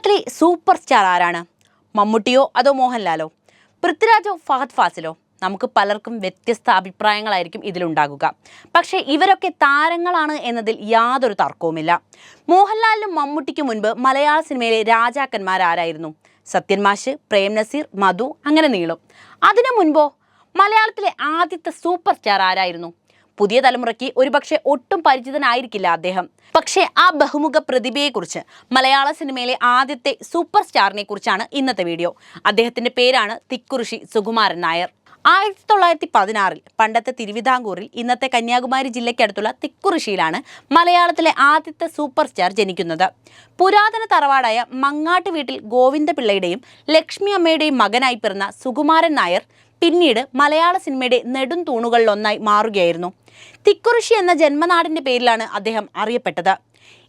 മലയാളത്തിലെ super star ആരാണ്? മമ്മൂട്ടിയോ അതോ മോഹൻലാലോ? പൃഥ്വിരാജോ ഫഹദ് ഫാസിലോ? നമുക്ക് പലർക്കും വ്യത്യസ്ത അഭിപ്രായങ്ങളായിരിക്കും ഇതിലുണ്ടാകുക. പക്ഷേ ഇവരൊക്കെ താരങ്ങളാണ് എന്നതിൽ യാതൊരു തർക്കവുമില്ല. മോഹൻലാലിനും മമ്മൂട്ടിക്കും മുൻപ് മലയാള സിനിമയിലെ രാജാക്കന്മാരാരായിരുന്നു സത്യൻ മാഷ് പ്രേം നസീർ മധു അങ്ങനെ നീളും. അതിനു മുൻപോ മലയാളത്തിലെ ആദ്യത്തെ സൂപ്പർ സ്റ്റാർ ആരായിരുന്നു? പുതിയ തലമുറയ്ക്ക് ഒരുപക്ഷെ ഒട്ടും പരിചിതനായിരിക്കില്ല അദ്ദേഹം. പക്ഷേ ആ ബഹുമുഖ പ്രതിഭയെക്കുറിച്ച് മലയാള സിനിമയിലെ ആദ്യത്തെ സൂപ്പർ സ്റ്റാറിനെ കുറിച്ചാണ് ഇന്നത്തെ വീഡിയോ. അദ്ദേഹത്തിന്റെ പേരാണ് തിക്കുറിശി സുകുമാരൻ നായർ. ആയിരത്തി തൊള്ളായിരത്തി പതിനാറിൽ പണ്ടത്തെ തിരുവിതാംകൂറിൽ ഇന്നത്തെ കന്യാകുമാരി ജില്ലയ്ക്കടുത്തുള്ള തിക്കുറിശിയിലാണ് മലയാളത്തിലെ ആദ്യത്തെ സൂപ്പർ സ്റ്റാർ ജനിക്കുന്നത്. പുരാതന തറവാടായ മങ്ങാട്ട് വീട്ടിൽ ഗോവിന്ദപിള്ളയുടെയും ലക്ഷ്മി അമ്മയുടെയും മകനായി പിറന്ന സുകുമാരൻ നായർ പിന്നീട് മലയാള സിനിമയുടെ നെടും തൂണുകളിലൊന്നായി മാറുകയായിരുന്നു. തിക്കുറിശി എന്ന ജന്മനാടിന്റെ പേരിലാണ് അദ്ദേഹം അറിയപ്പെട്ടത്.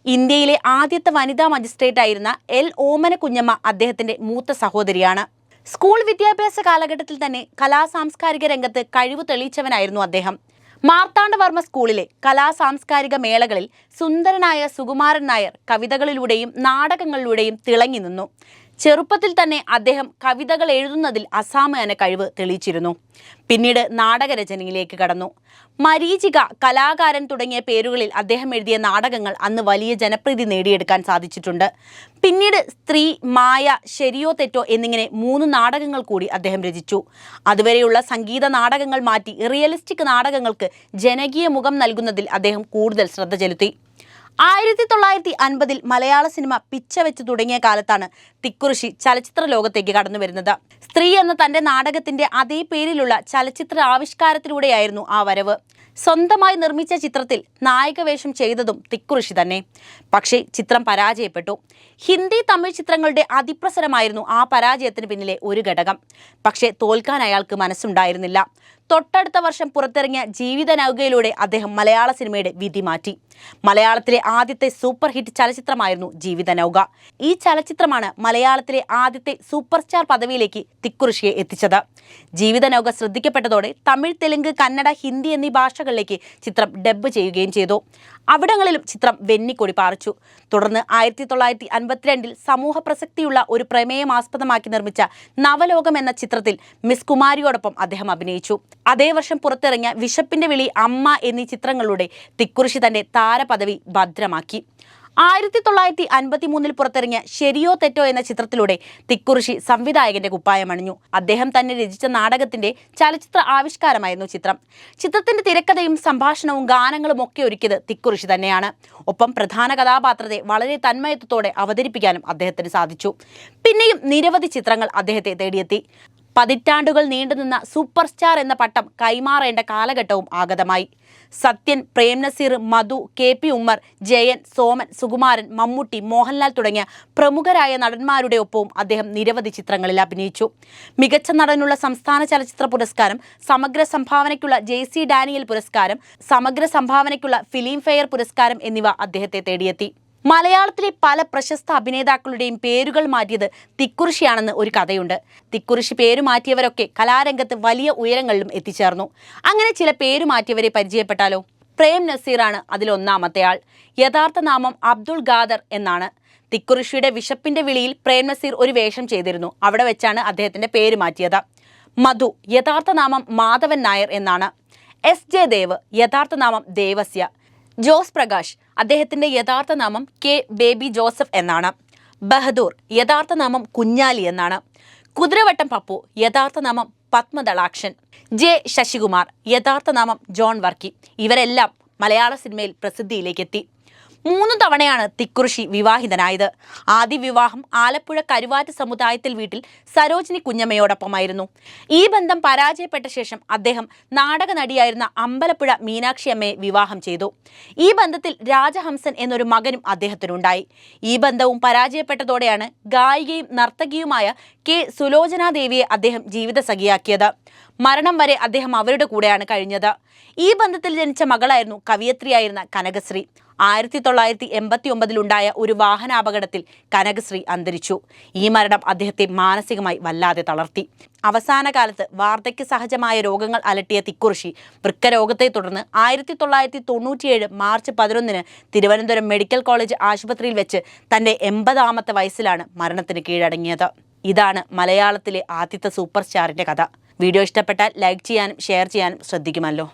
ഇന്ത്യയിലെ ആദ്യത്തെ വനിതാ മജിസ്ട്രേറ്റ് ആയിരുന്ന എൽ. ഓമന കുഞ്ഞമ്മ അദ്ദേഹത്തിന്റെ മൂത്ത സഹോദരിയാണ്. സ്കൂൾ വിദ്യാഭ്യാസ കാലഘട്ടത്തിൽ തന്നെ കലാ സാംസ്കാരിക രംഗത്ത് കഴിവ് തെളിയിച്ചവനായിരുന്നു അദ്ദേഹം. മാർത്താണ്ഡവർമ്മ സ്കൂളിലെ കലാ സാംസ്കാരിക മേളകളിൽ സുന്ദരനായ സുകുമാരൻ നായർ കവിതകളിലൂടെയും നാടകങ്ങളിലൂടെയും തിളങ്ങി നിന്നു. ചെറുപ്പത്തിൽ തന്നെ അദ്ദേഹം കവിതകൾ എഴുതുന്നതിൽ അസാമാന്യ കഴിവ് തെളിയിച്ചിരുന്നു. പിന്നീട് നാടകരചനയിലേക്ക് കടന്നു. മരീചിക കലാകാരൻ തുടങ്ങിയ പേരുകളിൽ അദ്ദേഹം എഴുതിയ നാടകങ്ങൾ അന്ന് വലിയ ജനപ്രീതി നേടിയെടുക്കാൻ സാധിച്ചിട്ടുണ്ട്. പിന്നീട് സ്ത്രീ മായ ശരിയോ തെറ്റോ എന്നിങ്ങനെ മൂന്ന് നാടകങ്ങൾ കൂടി അദ്ദേഹം രചിച്ചു. അതുവരെയുള്ള സംഗീത നാടകങ്ങൾ മാറ്റി റിയലിസ്റ്റിക് നാടകങ്ങൾക്ക് ജനകീയ മുഖം നൽകുന്നതിൽ അദ്ദേഹം കൂടുതൽ ശ്രദ്ധ ചെലുത്തി. ആയിരത്തി തൊള്ളായിരത്തി അൻപതിൽ മലയാള സിനിമ പിച്ച വെച്ച് തുടങ്ങിയ കാലത്താണ് തിക്കുറിശി ചലച്ചിത്ര ലോകത്തേക്ക് കടന്നു വരുന്നത്. സ്ത്രീ എന്ന തന്റെ നാടകത്തിന്റെ അതേ പേരിലുള്ള ചലച്ചിത്ര ആവിഷ്കാരത്തിലൂടെയായിരുന്നു ആ വരവ്. സ്വന്തമായി നിർമ്മിച്ച ചിത്രത്തിൽ നായകവേഷം ചെയ്തതും തിക്കുറിശി തന്നെ. പക്ഷേ ചിത്രം പരാജയപ്പെട്ടു. ഹിന്ദി തമിഴ് ചിത്രങ്ങളുടെ അതിപ്രസരമായിരുന്നു ആ പരാജയത്തിന് പിന്നിലെ ഒരു ഘടകം. പക്ഷേ തോൽക്കാൻ അയാൾക്ക് മനസ്സുണ്ടായിരുന്നില്ല. തൊട്ടടുത്ത വർഷം പുറത്തിറങ്ങിയ ജീവിത നൗകയിലൂടെ അദ്ദേഹം മലയാള സിനിമയുടെ വിധി മാറ്റി. മലയാളത്തിലെ ആദ്യത്തെ സൂപ്പർ ഹിറ്റ് ചലച്ചിത്രമായിരുന്നു ജീവിത നൗക ഈ ചലച്ചിത്രമാണ് മലയാളത്തിലെ ആദ്യത്തെ സൂപ്പർ സ്റ്റാർ പദവിയിലേക്ക് തിക്കുറിശിയെ എത്തിച്ചത്. ജീവിത നൗക ശ്രദ്ധിക്കപ്പെട്ടതോടെ തമിഴ് തെലുങ്ക് കന്നഡ ഹിന്ദി എന്നീ ഭാഷകളിലേക്ക് ചിത്രം ഡബ്ബ് ചെയ്യുകയും ചെയ്തു. അവിടങ്ങളിലും ചിത്രം വെന്നിക്കൊടി പാറിച്ചു. തുടർന്ന് ആയിരത്തി തൊള്ളായിരത്തി അൻപത്തിരണ്ടിൽ സമൂഹ പ്രസക്തിയുള്ള ഒരു പ്രമേയം ആസ്പദമാക്കി നിർമ്മിച്ച നവലോകം എന്ന ചിത്രത്തിൽ മിസ് കുമാരിയോടൊപ്പം അദ്ദേഹം അഭിനയിച്ചു. അതേ വർഷം പുറത്തിറങ്ങിയ വിശപ്പിന്റെ വിളി അമ്മ എന്നീ ചിത്രങ്ങളുടെ തിക്കുറിശി തന്റെ താരപദവി ഭദ്രമാക്കി. ആയിരത്തി തൊള്ളായിരത്തി അൻപത്തി മൂന്നിൽ പുറത്തിറങ്ങിയ ശരിയോ തെറ്റോ എന്ന ചിത്രത്തിലൂടെ തിക്കുറിശി സംവിധായകന്റെ കുപ്പായമണിഞ്ഞു അദ്ദേഹം തന്നെ രചിച്ച നാടകത്തിന്റെ ചലച്ചിത്ര ആവിഷ്കാരമായിരുന്നു ചിത്രം. ചിത്രത്തിന്റെ തിരക്കഥയും സംഭാഷണവും ഗാനങ്ങളും ഒക്കെ ഒരുക്കിയത് തിക്കുറിശി തന്നെയാണ്. ഒപ്പം പ്രധാന കഥാപാത്രത്തെ വളരെ തന്മയത്വത്തോടെ അവതരിപ്പിക്കാനും അദ്ദേഹത്തിന് സാധിച്ചു. പിന്നെയും നിരവധി ചിത്രങ്ങൾ അദ്ദേഹത്തെ തേടിയെത്തി. പതിറ്റാണ്ടുകൾ നീണ്ടുനിന്ന സൂപ്പർ സ്റ്റാർ എന്ന പട്ടം കൈമാറേണ്ട കാലഘട്ടവും ആഗതമായി. സത്യൻ പ്രേംനസീർ മധു കെ പി ഉമ്മർ ജയൻ സോമൻ സുകുമാരൻ മമ്മൂട്ടി മോഹൻലാൽ തുടങ്ങിയ പ്രമുഖരായ നടന്മാരുടെ ഒപ്പവും അദ്ദേഹം നിരവധി ചിത്രങ്ങളിൽ അഭിനയിച്ചു. മികച്ച നടനുള്ള സംസ്ഥാന ചലച്ചിത്ര പുരസ്കാരം സമഗ്ര സംഭാവനയ്ക്കുള്ള ജെ സി ഡാനിയൽ പുരസ്കാരം സമഗ്ര സംഭാവനയ്ക്കുള്ള ഫിലിം ഫെയർ പുരസ്കാരം എന്നിവ അദ്ദേഹത്തെ തേടിയെത്തി. മലയാളത്തിലെ പല പ്രശസ്ത അഭിനേതാക്കളുടെയും പേരുകൾ മാറ്റിയത് തിക്കുറിശിയാണെന്ന് ഒരു കഥയുണ്ട്. തിക്കുറിശി പേര് മാറ്റിയവരൊക്കെ കലാരംഗത്ത് വലിയ ഉയരങ്ങളിലും എത്തിച്ചേർന്നു. അങ്ങനെ ചില പേര് മാറ്റിയവരെ പരിചയപ്പെട്ടാലോ? പ്രേം നസീറാണ് അതിലൊന്നാമത്തെ ആൾ. യഥാർത്ഥ നാമം അബ്ദുൾ ഖാദർ എന്നാണ്. തിക്കുറിശിയുടെ വിശപ്പിന്റെ വിളിയിൽ പ്രേം നസീർ ഒരു വേഷം ചെയ്തിരുന്നു. അവിടെ വെച്ചാണ് അദ്ദേഹത്തിന്റെ പേര് മാറ്റിയത്. മധു യഥാർത്ഥ നാമം മാധവൻ നായർ എന്നാണ്. എസ് ജെ ദേവ് യഥാർത്ഥ നാമം ദേവസ്യ. ജോസ് പ്രകാശ് അദ്ദേഹത്തിന്റെ യഥാർത്ഥ നാമം കെ ബേബി ജോസഫ് എന്നാണ്. ബഹദൂർ യഥാർത്ഥ നാമം കുഞ്ഞാലി എന്നാണ്. കുതിരവട്ടം പപ്പു യഥാർത്ഥ നാമം പത്മദളാക്ഷൻ. ജെ ശശികുമാർ യഥാർത്ഥ നാമം ജോൺ വർക്കി. ഇവരെല്ലാം മലയാള സിനിമയിൽ പ്രസിദ്ധിയിലേക്ക് എത്തി മൂന്ന് തവണയാണ് തിക്കുറിശി വിവാഹിതനായത്. ആദ്യ വിവാഹം ആലപ്പുഴ കരുവാറ്റ് സമുദായത്തിൽ വീട്ടിൽ സരോജിനി കുഞ്ഞമ്മയോടൊപ്പമായിരുന്നു. ഈ ബന്ധം പരാജയപ്പെട്ട ശേഷം അദ്ദേഹം നാടക നടിയായിരുന്ന അമ്പലപ്പുഴ മീനാക്ഷി അമ്മയെ വിവാഹം ചെയ്തു. ഈ ബന്ധത്തിൽ രാജഹംസൻ എന്നൊരു മകനും അദ്ദേഹത്തിനുണ്ടായി. ഈ ബന്ധവും പരാജയപ്പെട്ടതോടെയാണ് ഗായികയും നർത്തകിയുമായ കെ സുലോചനാദേവിയെ അദ്ദേഹം ജീവിതസഖിയാക്കിയത്. മരണം വരെ അദ്ദേഹം അവരുടെ കൂടെയാണ് കഴിഞ്ഞത്. ഈ ബന്ധത്തിൽ ജനിച്ച മകളായിരുന്നു കവിയത്രിയായിരുന്ന കനകശ്രീ. ആയിരത്തി തൊള്ളായിരത്തി എൺപത്തി ഒമ്പതിലുണ്ടായ ഒരു വാഹനാപകടത്തിൽ കനകശ്രീ അന്തരിച്ചു. ഈ മരണം അദ്ദേഹത്തെ മാനസികമായി വല്ലാതെ തളർത്തി. അവസാന കാലത്ത് വാർദ്ധക്യ സഹജമായ രോഗങ്ങൾ അലട്ടിയ തിക്കുറിശി വൃക്കരോഗത്തെ തുടർന്ന് ആയിരത്തി തൊള്ളായിരത്തി തൊണ്ണൂറ്റിയേഴ് മാർച്ച് പതിനൊന്നിന് തിരുവനന്തപുരം മെഡിക്കൽ കോളേജ് ആശുപത്രിയിൽ വെച്ച് തന്റെ എൺപതാമത്തെ വയസ്സിലാണ് മരണത്തിന് കീഴടങ്ങിയത്. ഇതാണ് മലയാളത്തിലെ ആദ്യത്തെ സൂപ്പർ സ്റ്റാറിന്റെ കഥ. വീഡിയോ ഇഷ്ടപ്പെട്ടാൽ ലൈക്ക് ചെയ്യാനും ഷെയർ ചെയ്യാനും ശ്രദ്ധിക്കുമല്ലോ.